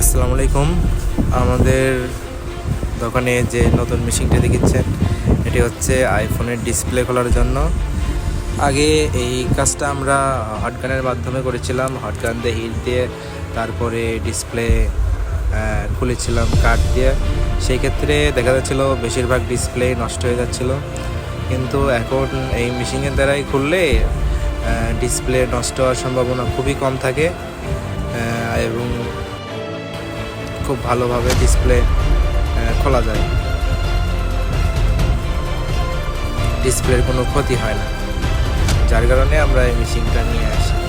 আসসালামু আলাইকুম। আমাদের দোকানে যে নতুন মেশিনটি দেখিচ্ছেন, এটি হচ্ছে আইফোনের ডিসপ্লে খোলার জন্য। আগে এই কাজটা আমরা হটগানের মাধ্যমে করেছিলাম হটগান দিয়ে হিট দিয়ে তারপরে ডিসপ্লে খুলেছিলাম কাঠ দিয়ে। সেই ক্ষেত্রে দেখা যাচ্ছিল বেশিরভাগ ডিসপ্লে নষ্ট হয়ে যাচ্ছিল। কিন্তু এখন এই মেশিনের দ্বারাই খুললে ডিসপ্লে নষ্ট হওয়ার সম্ভাবনা খুবই কম থাকে এবং খুব ভালোভাবে ডিসপ্লে খোলা যায়। ডিসপ্লের কোনো ক্ষতি হয় না। যার কারণে আমরা এই মেশিনটা নিয়ে আসি।